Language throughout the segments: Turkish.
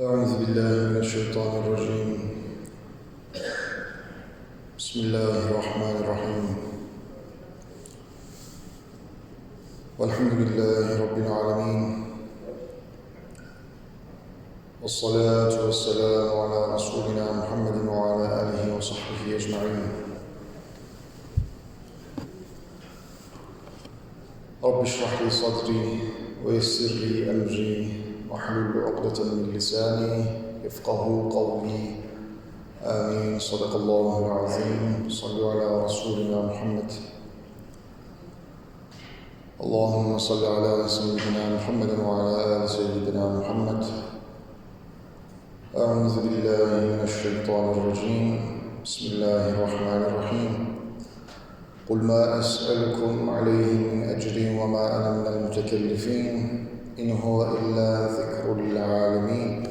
أعوذ بالله من الشيطان الرجيم. بسم الله الرحمن الرحيم. والحمد لله رب العالمين. والصلاة والسلام على رسولنا محمد وعلى آله وصحبه أجمعين. رب اشرح لي صدري ويسر لي أمري. واحلل عقدة من لساني يفقه قولي. آمين. صدق الله العظيم. صلوا على رسولنا محمد. اللهم صل على سيدنا محمد وعلى آل سيدنا محمد. أعوذ بالله من الشيطان الرجيم. بسم الله الرحمن الرحيم. قل ما أسألكم عليه من أجر وما أنا من المتكلفين. إن هو إلا ذكر للعالمين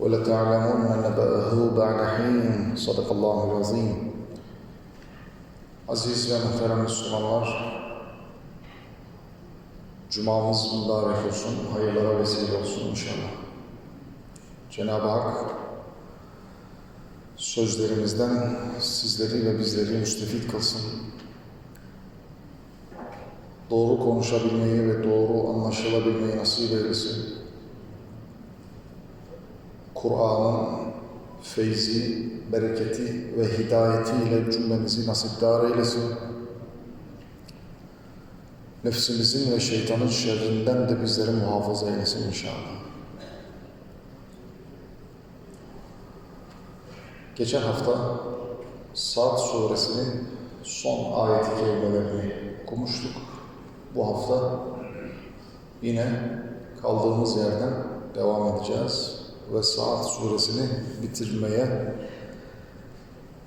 ولتعلمن نبأه بعد حين صدق الله العظيم Aziz ve muhterem Müslümanlar, Cumamız mübarek olsun, hayırlara vesile olsun inşallah. Cenab-ı Hak sözlerimizden sizleri ve bizleri müstefit kılsın. Doğru konuşabilmeyi ve doğru anlaşılabilmeyi nasip eylesin. Kur'an'ın feyzi, bereketi ve hidayetiyle cümlemizi nasipdar eylesin. Nefsimizin ve şeytanın şerrinden de bizleri muhafaza eylesin inşallah. Geçen hafta Saat suresinin son ayet-i kerimelerini okumuştuk Bu hafta yine kaldığımız yerden devam edeceğiz ve Saat suresini bitirmeye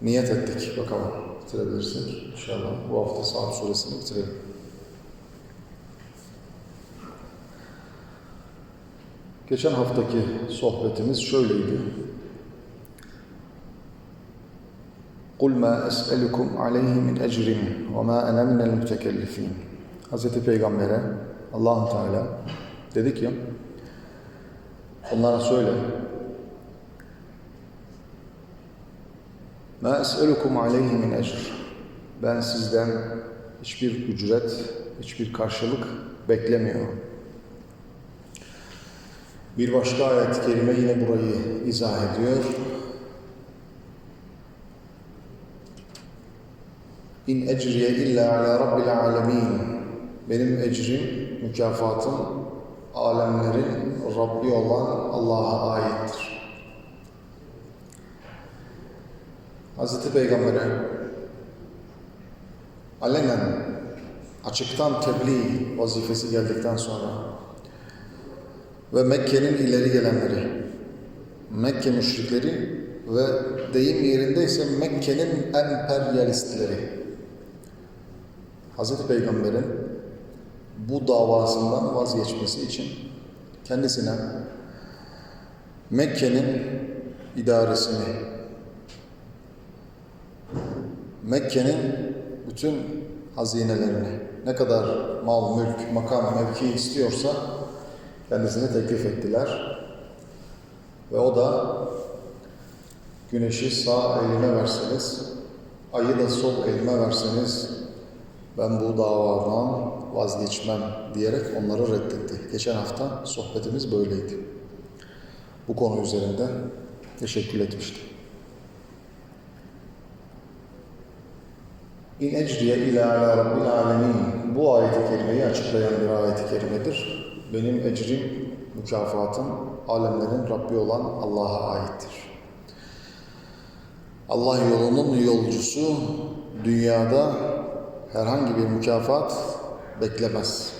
niyet ettik. Bakalım bitirebilirsek inşallah bu hafta Saat suresini bitirelim. Geçen haftaki sohbetimiz şöyleydi. قُلْ مَا أَسْأَلُكُمْ عَلَيْهِ مِنْ اَجْرٍ وَمَا أَنَا مِنَ الْمُتَكَلِّفِينَ Hz. Peygamber'e allah Teala dedi ki onlara söyle مَا أَسْأَلُكُمْ عَلَيْهِ مِنْ اَجْرٍ Ben sizden hiçbir ücret, hiçbir karşılık beklemiyorum. Bir başka ayet-i kerime yine burayı izah ediyor. İn ecriye illa ala rabbil alemin. benim ecrim, mükafatım alemlerin Rabbi olan Allah'a aittir. Hz. Peygamber'e alenen açıktan tebliğ vazifesi geldikten sonra ve Mekke'nin ileri gelenleri, Mekke müşrikleri ve deyim yerindeyse Mekke'nin emperyalistleri, Hz. Peygamber'in bu davasından vazgeçmesi için kendisine Mekke'nin idaresini, Mekke'nin bütün hazinelerini, ne kadar mal, mülk, makam, mevki istiyorsa kendisine teklif ettiler. Ve o da güneşi sağ elime verseniz, ayı da sol elime verseniz ben bu davadan vazgeçmem diyerek onları reddetti. Geçen hafta sohbetimiz böyleydi. Bu konu üzerinde teşekkür etmiştim. İn ecriye ila ala rabbil alemin. Bu ayet-i kerimeyi açıklayan bir ayet-i kerimedir. Benim ecrim, mükafatım alemlerin Rabbi olan Allah'a aittir. Allah yolunun yolcusu dünyada herhangi bir mükafat beklemez.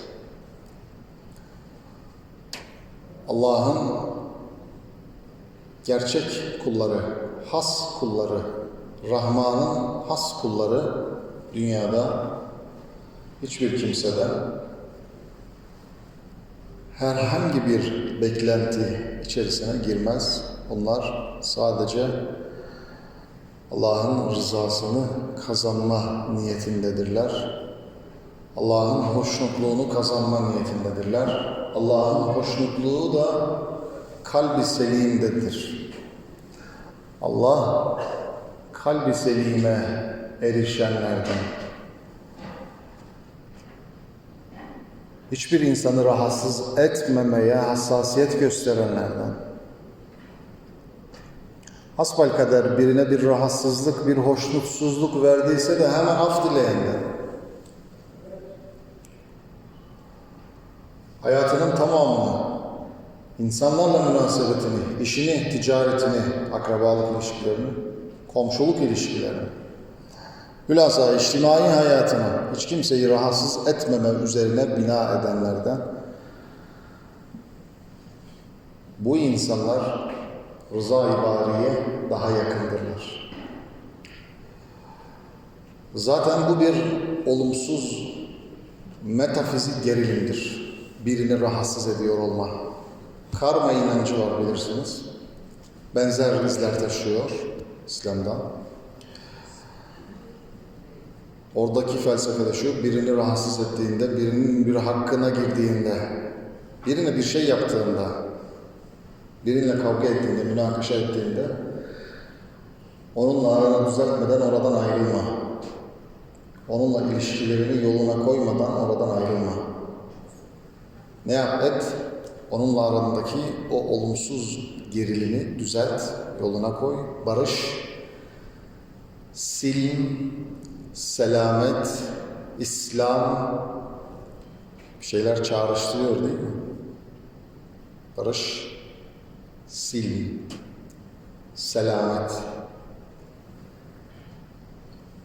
Allah'ın gerçek kulları, has kulları, Rahman'ın has kulları dünyada hiçbir kimseden herhangi bir beklenti içerisine girmez. Onlar sadece Allah'ın rızasını kazanma niyetindedirler. Allah'ın hoşnutluğunu kazanma niyetindedirler. Allah'ın hoşnutluğu da kalbi selimdedir. Allah kalbi selime erişenlerden hiçbir insanı rahatsız etmemeye hassasiyet gösterenlerden hasbel kadar birine bir rahatsızlık, bir hoşnutsuzluk verdiyse de hemen af dileyenden hayatının tamamını insanlarla münasebetini, işini, ticaretini, akrabalık ilişkilerini, komşuluk ilişkilerini, hülasa içtimai hayatını hiç kimseyi rahatsız etmeme üzerine bina edenlerden bu insanlar rıza-i bariye daha yakındırlar. Zaten bu bir olumsuz metafizik gerilimdir. Birini rahatsız ediyor olma. Karma inancı var bilirsiniz. Benzer izler taşıyor İslam'da. Oradaki felsefe de şu, birini rahatsız ettiğinde, birinin bir hakkına girdiğinde, birine bir şey yaptığında, biriyle kavga ettiğinde, münakaşa ettiğinde, onunla aranı düzeltmeden oradan ayrılma. Onunla ilişkilerini yoluna koymadan oradan ayrılma. Ne yap et? Onunla arandaki o olumsuz gerilimi düzelt, yoluna koy, barış, silim, selamet, İslam bir şeyler çağrıştırıyor değil mi? Barış, silim, selamet.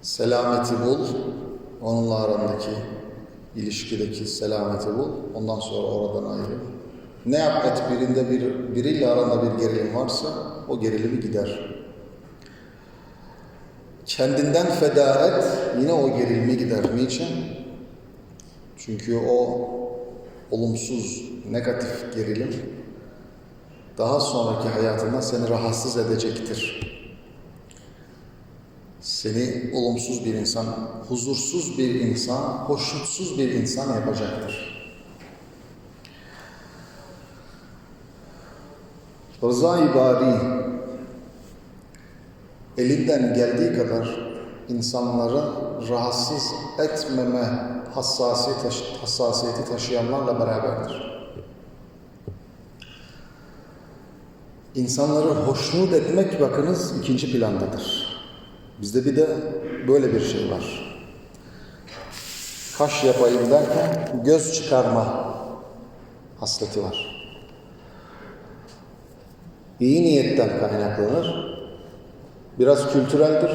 Selameti bul, onunla arandaki ilişkideki selameti bul, ondan sonra oradan ayrıl. Ne yap et birinde bir, biriyle aranda bir gerilim varsa o gerilimi gider. Kendinden feda et, yine o gerilimi gider. Niçin? Çünkü o olumsuz, negatif gerilim daha sonraki hayatında seni rahatsız edecektir. Seni olumsuz bir insan, huzursuz bir insan, hoşnutsuz bir insan yapacaktır. Rıza-i Bari elinden geldiği kadar insanları rahatsız etmeme hassasiyeti, hassasiyeti taşıyanlarla beraberdir. İnsanları hoşnut etmek bakınız ikinci plandadır. Bizde bir de böyle bir şey var. Kaş yapayım derken göz çıkarma hasleti var. İyi niyetten kaynaklanır. Biraz kültüreldir.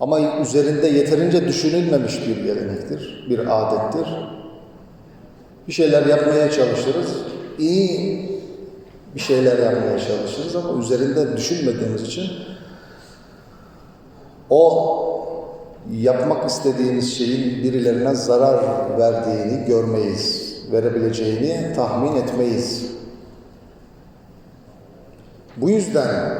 Ama üzerinde yeterince düşünülmemiş bir gelenektir, bir adettir. Bir şeyler yapmaya çalışırız. İyi bir şeyler yapmaya çalışırız ama üzerinde düşünmediğimiz için o yapmak istediğimiz şeyin birilerine zarar verdiğini görmeyiz. Verebileceğini tahmin etmeyiz. Bu yüzden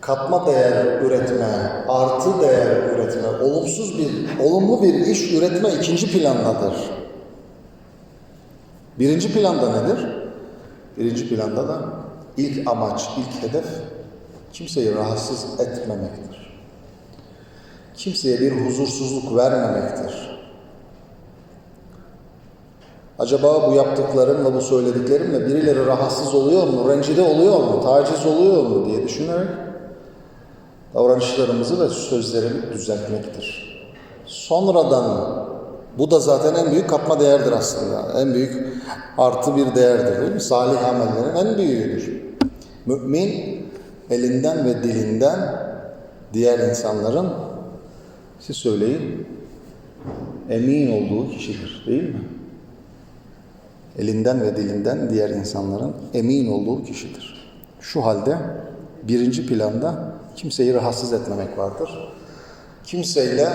katma değer üretme, artı değer üretme, olumsuz bir, olumlu bir iş üretme ikinci plandadır. Birinci planda nedir? Birinci planda da ilk amaç, ilk hedef kimseyi rahatsız etmemektir. Kimseye bir huzursuzluk vermemektir. Acaba bu yaptıklarımla, bu söylediklerimle birileri rahatsız oluyor mu, rencide oluyor mu, taciz oluyor mu diye düşünerek davranışlarımızı ve sözlerimi düzeltmektir. Sonradan bu da zaten en büyük katma değerdir aslında. En büyük artı bir değerdir değil mi? Salih amellerin en büyüğüdür. Mümin elinden ve dilinden diğer insanların siz söyleyin emin olduğu kişidir değil mi? Elinden ve dilinden diğer insanların emin olduğu kişidir. Şu halde birinci planda kimseyi rahatsız etmemek vardır. Kimseyle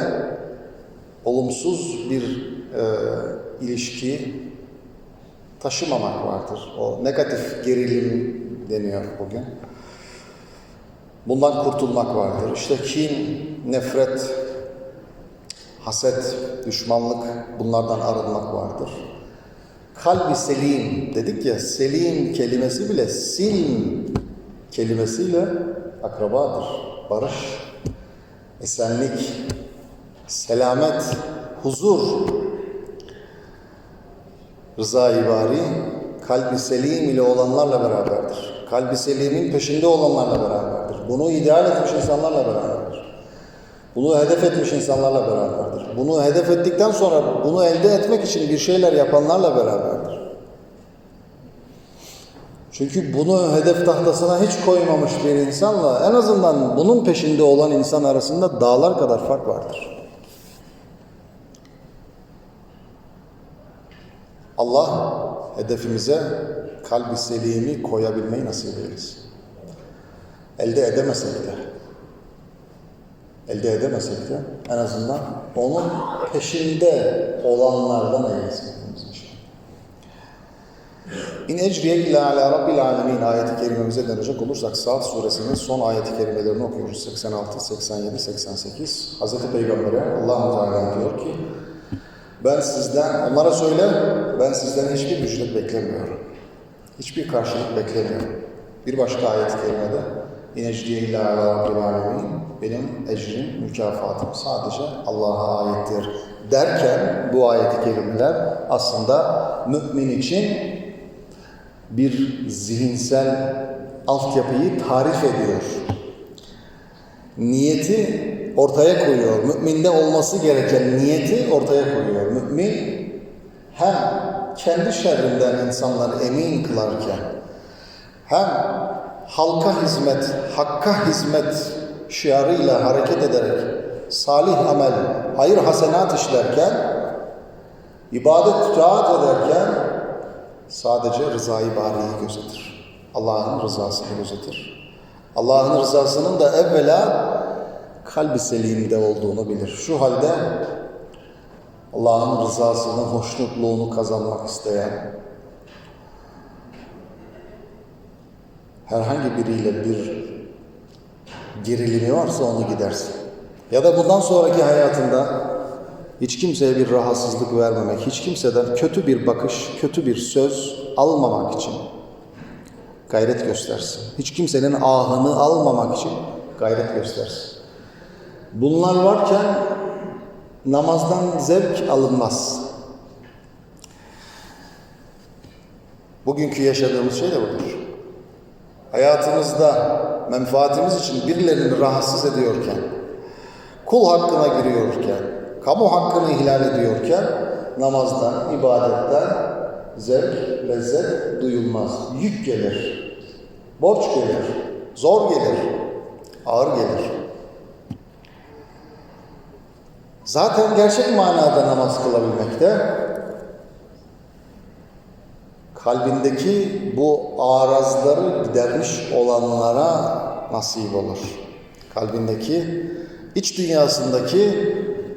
olumsuz bir e, ilişki taşımamak vardır. O negatif gerilim deniyor bugün. Bundan kurtulmak vardır. İşte kin, nefret, haset, düşmanlık bunlardan arınmak vardır. kalbi selim dedik ya selim kelimesi bile silm kelimesiyle akrabadır. Barış, esenlik, selamet, huzur. Rıza-i Bari kalbi selim ile olanlarla beraberdir. Kalbi selimin peşinde olanlarla beraberdir. Bunu ideal etmiş insanlarla beraberdir. Bunu hedef etmiş insanlarla beraberdir. Bunu hedef ettikten sonra bunu elde etmek için bir şeyler yapanlarla beraberdir. Çünkü bunu hedef tahtasına hiç koymamış bir insanla en azından bunun peşinde olan insan arasında dağlar kadar fark vardır. Allah hedefimize kalbi selimi koyabilmeyi nasip eylesin. Elde edemesek de, elde edemesek de en azından onun peşinde olanlardan eylesin. İn ecriye illa ala rabbil alemin ayeti kerimemize dönecek olursak Saat suresinin son ayeti kerimelerini okuyoruz. 86, 87, 88. Hazreti Peygamber'e Allah-u Teala diyor ki ben sizden, onlara söyle, ben sizden hiçbir ücret beklemiyorum. Hiçbir karşılık beklemiyorum. Bir başka ayet-i kerimede İnecdiye illa ala rabbil alemin benim ecrim, mükafatım sadece Allah'a aittir derken bu ayet-i kerimeler aslında mümin için bir zihinsel altyapıyı tarif ediyor. Niyeti ortaya koyuyor. Müminde olması gereken niyeti ortaya koyuyor. Mümin hem kendi şerrinden insanları emin kılarken hem halka hizmet, hakka hizmet şiarıyla hareket ederek salih amel, hayır hasenat işlerken ibadet taat ederken sadece rızayı bariyi gözetir. Allah'ın rızasını gözetir. Allah'ın rızasının da evvela kalbi selimde olduğunu bilir. Şu halde Allah'ın rızasını, hoşnutluğunu kazanmak isteyen herhangi biriyle bir gerilimi varsa onu gidersin. Ya da bundan sonraki hayatında hiç kimseye bir rahatsızlık vermemek, hiç kimseden kötü bir bakış, kötü bir söz almamak için gayret göstersin. Hiç kimsenin ahını almamak için gayret göstersin. Bunlar varken namazdan zevk alınmaz. Bugünkü yaşadığımız şey de budur. Hayatımızda menfaatimiz için birilerini rahatsız ediyorken, kul hakkına giriyorken, kamu hakkını ihlal ediyorken namazdan, ibadetten zevk, lezzet duyulmaz. Yük gelir, borç gelir, zor gelir, ağır gelir. Zaten gerçek manada namaz kılabilmekte kalbindeki bu arazları gidermiş olanlara nasip olur. Kalbindeki, iç dünyasındaki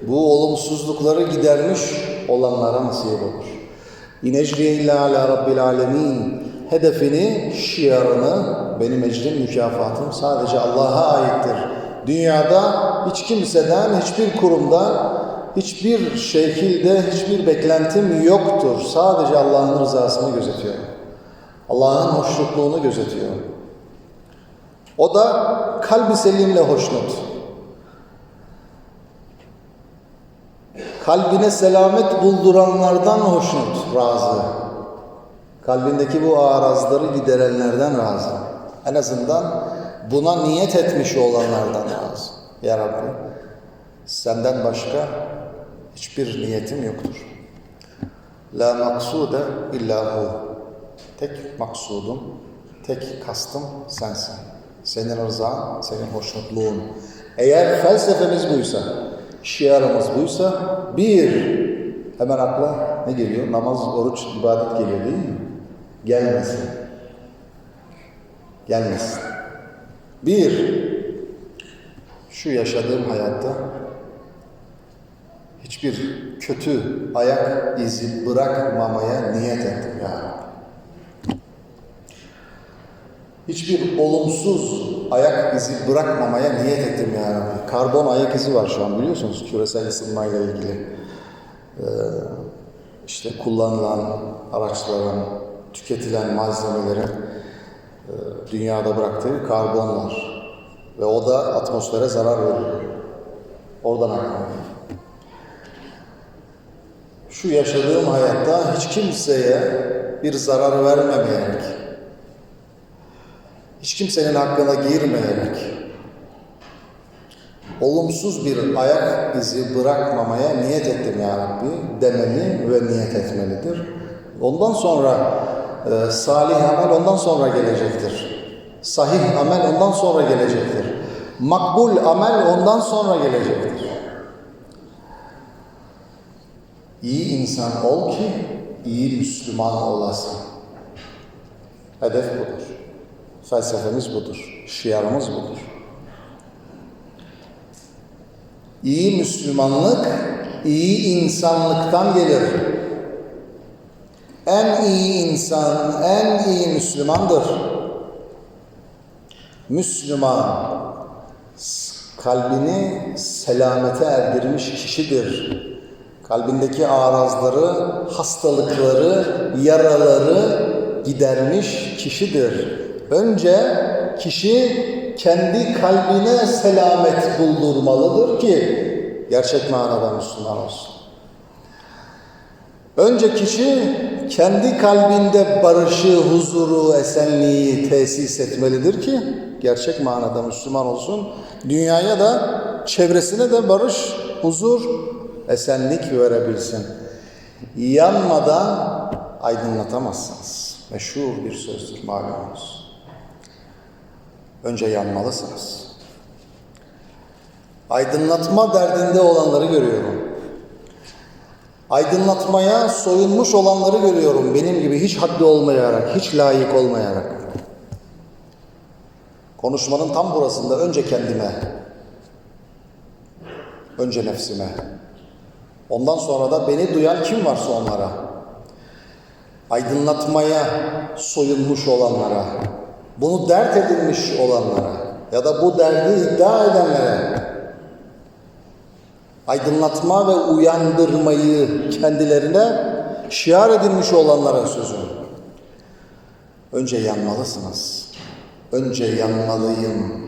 bu olumsuzlukları gidermiş olanlara nasip olur. İnecriye illa ala rabbil alemin hedefini, şiarını, benim ecrim, mükafatım sadece Allah'a aittir. Dünyada hiç kimseden, hiçbir kurumdan, hiçbir şekilde, hiçbir beklentim yoktur. Sadece Allah'ın rızasını gözetiyorum. Allah'ın hoşnutluğunu gözetiyorum. O da kalbi selimle hoşnut. Kalbine selamet bulduranlardan hoşnut, razı. Kalbindeki bu arazları giderenlerden razı. En azından buna niyet etmiş olanlardan razı. Ya Rabbi senden başka hiçbir niyetim yoktur. La maksude illa hu. Tek maksudum, tek kastım sensin. Senin rızan, senin hoşnutluğun. Eğer felsefemiz buysa, şiarımız buysa, bir, hemen akla ne geliyor? Namaz, oruç, ibadet geliyor değil mi? Gelmesin. Gelmesin. Bir, şu yaşadığım hayatta hiçbir kötü ayak izi bırakmamaya niyet ettim ya. Hiçbir olumsuz ayak izi bırakmamaya niyet ettim ya Rabbi. Karbon ayak izi var şu an biliyorsunuz küresel ısınmayla ilgili. Ee, işte kullanılan araçların, tüketilen malzemelerin e, dünyada bıraktığı karbonlar ve o da atmosfere zarar veriyor. Oradan aklıma. Şu yaşadığım hayatta hiç kimseye bir zarar vermemeyerek, hiç kimsenin hakkına girmeyerek, olumsuz bir ayak izi bırakmamaya niyet ettim ya Rabbi demeli ve niyet etmelidir. Ondan sonra e, salih amel ondan sonra gelecektir. Sahih amel ondan sonra gelecektir. Makbul amel ondan sonra gelecektir. İyi insan ol ki iyi Müslüman olasın. Hedef budur. Felsefemiz budur. Şiarımız budur. İyi Müslümanlık, iyi insanlıktan gelir. En iyi insan, en iyi Müslümandır. Müslüman, kalbini selamete erdirmiş kişidir. Kalbindeki arazları, hastalıkları, yaraları gidermiş kişidir. Önce kişi kendi kalbine selamet buldurmalıdır ki gerçek manada Müslüman olsun. Önce kişi kendi kalbinde barışı, huzuru, esenliği tesis etmelidir ki gerçek manada Müslüman olsun. Dünyaya da çevresine de barış, huzur, esenlik verebilsin. Yanmadan aydınlatamazsınız. Meşhur bir sözdür malumunuz. Önce yanmalısınız. Aydınlatma derdinde olanları görüyorum. Aydınlatmaya soyunmuş olanları görüyorum. Benim gibi hiç haddi olmayarak, hiç layık olmayarak. Konuşmanın tam burasında önce kendime, önce nefsime, ondan sonra da beni duyan kim varsa onlara, aydınlatmaya soyunmuş olanlara, bunu dert edilmiş olanlara ya da bu derdi iddia edenlere, aydınlatma ve uyandırmayı kendilerine şiar edilmiş olanlara sözüm. Önce yanmalısınız. Önce yanmalıyım.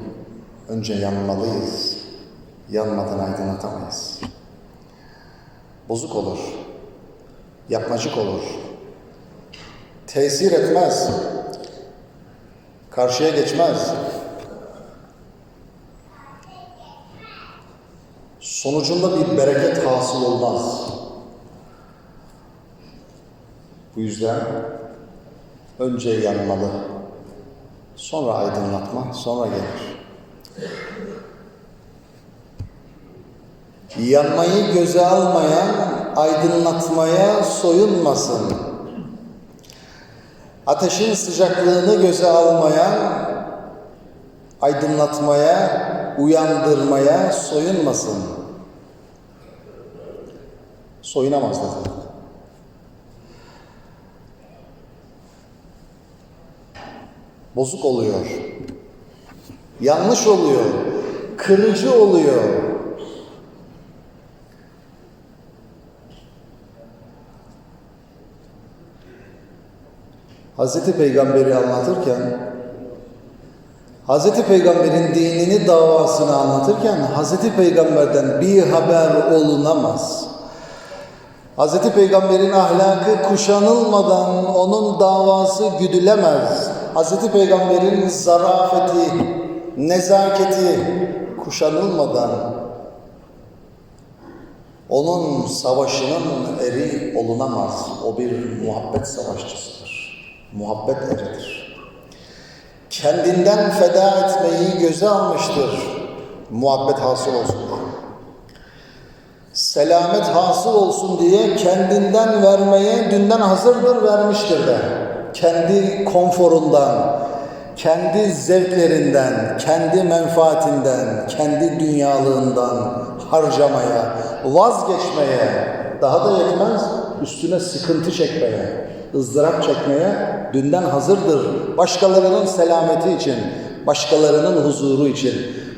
Önce yanmalıyız. Yanmadan aydınlatamayız. Bozuk olur. Yapmacık olur. Tesir etmez. Karşıya geçmez. Sonucunda bir bereket hasıl olmaz. Bu yüzden önce yanmalı, sonra aydınlatma, sonra gelir. Yanmayı göze almayan aydınlatmaya soyunmasın. Ateşin sıcaklığını göze almayan aydınlatmaya, uyandırmaya soyunmasın. Soyunamaz dedi. Bozuk oluyor. Yanlış oluyor. Kırıcı oluyor. Hazreti Peygamber'i anlatırken Hazreti Peygamber'in dinini davasını anlatırken Hazreti Peygamber'den bir haber olunamaz. Hazreti Peygamber'in ahlakı kuşanılmadan onun davası güdülemez. Hazreti Peygamber'in zarafeti, nezaketi kuşanılmadan onun savaşının eri olunamaz. O bir muhabbet savaşçısıdır. Muhabbet eridir kendinden feda etmeyi göze almıştır. Muhabbet hasıl olsun diye. Selamet hasıl olsun diye kendinden vermeye dünden hazırdır vermiştir de. Kendi konforundan, kendi zevklerinden, kendi menfaatinden, kendi dünyalığından harcamaya, vazgeçmeye, daha da yetmez üstüne sıkıntı çekmeye, ızdırap çekmeye dünden hazırdır. Başkalarının selameti için, başkalarının huzuru için,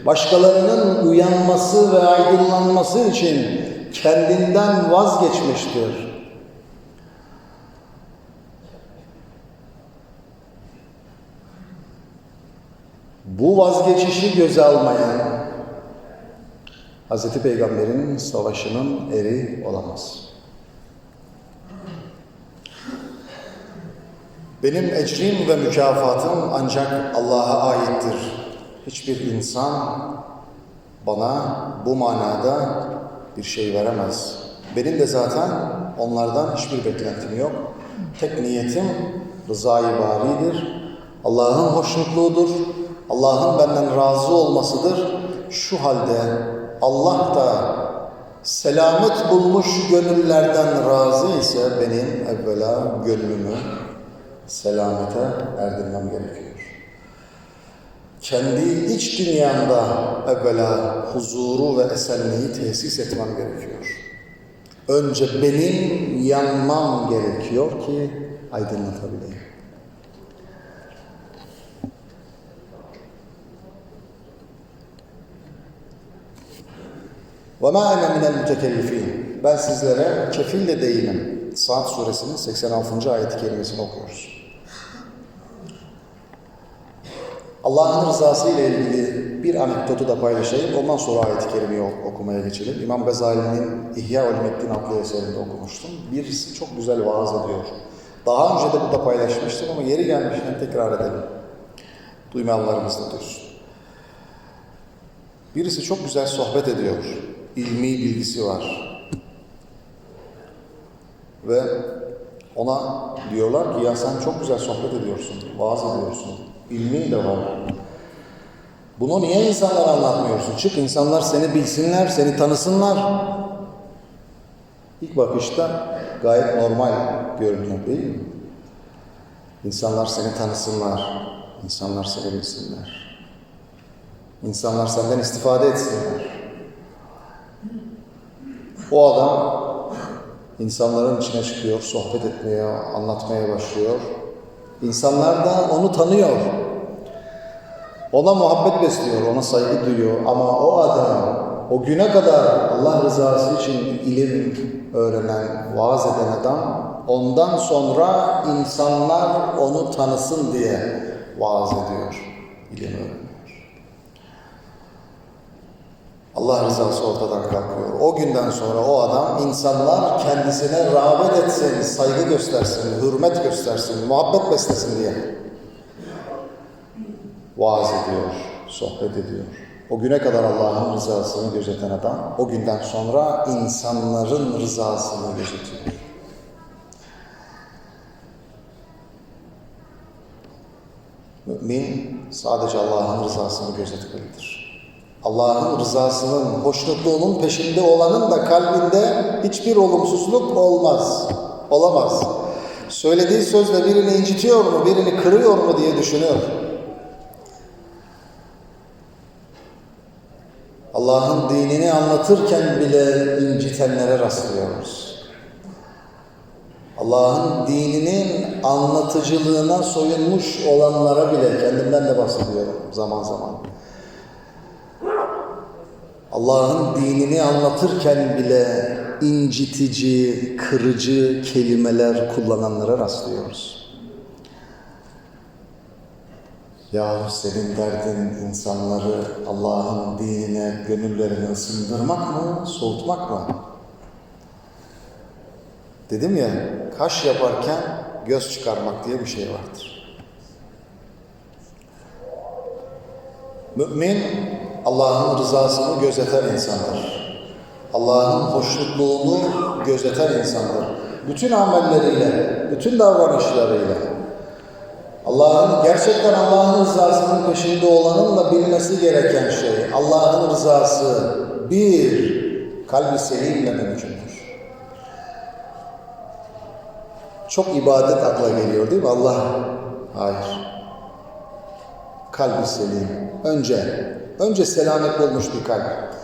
başkalarının uyanması ve aydınlanması için kendinden vazgeçmiştir. Bu vazgeçişi göze almayan Hz. Peygamber'in savaşının eri olamaz. Benim ecrim ve mükafatım ancak Allah'a aittir. Hiçbir insan bana bu manada bir şey veremez. Benim de zaten onlardan hiçbir beklentim yok. Tek niyetim rızayı baridir. Allah'ın hoşnutluğudur. Allah'ın benden razı olmasıdır. Şu halde Allah da selamet bulmuş gönüllerden razı ise benim evvela gönlümü selamete erdirmem gerekiyor. Kendi iç dünyamda evvela huzuru ve esenliği tesis etmem gerekiyor. Önce benim yanmam gerekiyor ki aydınlatabileyim. وَمَا أَنَا مِنَ الْمُتَكَلِّفِينَ Ben sizlere kefil de değilim. Saat suresinin 86. ayet-i kerimesini okuyoruz. Allah'ın rızası ile ilgili bir anekdotu da paylaşayım. Ondan sonra ayet-i kerimeyi ok- okumaya geçelim. İmam Gazali'nin İhya Ulmeddin adlı eserinde okumuştum. Birisi çok güzel vaaz ediyor. Daha önce de burada paylaşmıştım ama yeri gelmişken tekrar edelim. Duymayanlarımız da duysun. Birisi çok güzel sohbet ediyor. İlmi bilgisi var. Ve ona diyorlar ki ya sen çok güzel sohbet ediyorsun, vaaz ediyorsun. İlmin de var. Bunu niye insanlara anlatmıyorsun? Çık insanlar seni bilsinler, seni tanısınlar. İlk bakışta gayet normal görünüyor değil mi? İnsanlar seni tanısınlar, insanlar seni bilsinler. İnsanlar senden istifade etsinler. O adam insanların içine çıkıyor, sohbet etmeye, anlatmaya başlıyor. İnsanlar da onu tanıyor. Ona muhabbet besliyor, ona saygı duyuyor. Ama o adam, o güne kadar Allah rızası için ilim öğrenen, vaaz eden adam, ondan sonra insanlar onu tanısın diye vaaz ediyor, ilim öğreniyor. Allah rızası ortadan kalkıyor. O günden sonra o adam insanlar kendisine rağbet etsin, saygı göstersin, hürmet göstersin, muhabbet beslesin diye vaaz ediyor, sohbet ediyor. O güne kadar Allah'ın rızasını gözeten adam, o günden sonra insanların rızasını gözetiyor. Mümin sadece Allah'ın rızasını gözetmelidir. Allah'ın rızasının, hoşnutluğunun peşinde olanın da kalbinde hiçbir olumsuzluk olmaz, olamaz. Söylediği sözle birini incitiyor mu, birini kırıyor mu diye düşünüyor. Allah'ın dinini anlatırken bile incitenlere rastlıyoruz. Allah'ın dininin anlatıcılığına soyunmuş olanlara bile, kendimden de bahsediyorum zaman zaman. Allah'ın dinini anlatırken bile incitici, kırıcı kelimeler kullananlara rastlıyoruz. Yahu senin derdin insanları Allah'ın dinine, gönüllerini ısındırmak mı, soğutmak mı? Dedim ya, kaş yaparken göz çıkarmak diye bir şey vardır. Mümin Allah'ın rızasını gözeten insandır. Allah'ın hoşnutluğunu gözeten insandır. Bütün amelleriyle, bütün davranışlarıyla. Allah'ın gerçekten Allah'ın rızasının peşinde olanın da bilmesi gereken şey Allah'ın rızası bir kalbi selimle mümkündür. Çok ibadet akla geliyor değil mi? Allah hayır. Kalbi selim. Önce önce selamet bulmuş bir kalp.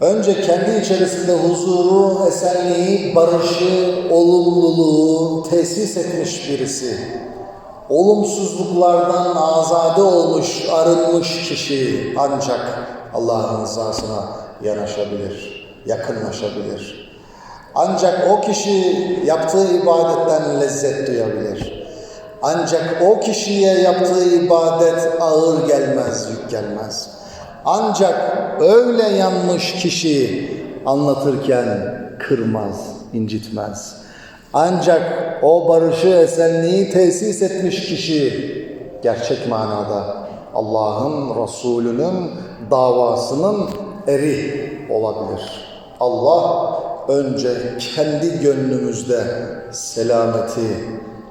Önce kendi içerisinde huzuru, esenliği, barışı, olumluluğu tesis etmiş birisi. Olumsuzluklardan azade olmuş, arınmış kişi ancak Allah'ın rızasına yanaşabilir, yakınlaşabilir. Ancak o kişi yaptığı ibadetten lezzet duyabilir. Ancak o kişiye yaptığı ibadet ağır gelmez, yük gelmez. Ancak öyle yanmış kişi anlatırken kırmaz, incitmez. Ancak o barışı, esenliği tesis etmiş kişi gerçek manada Allah'ın Resulü'nün davasının eri olabilir. Allah önce kendi gönlümüzde selameti,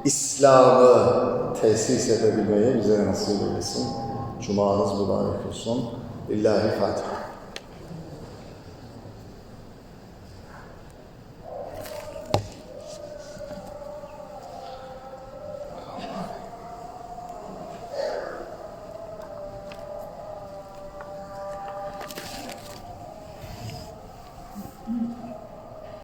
İslam'ı tesis edebilmeyi bize nasip eylesin. Cumanız mübarek olsun. Lillahi Fatiha.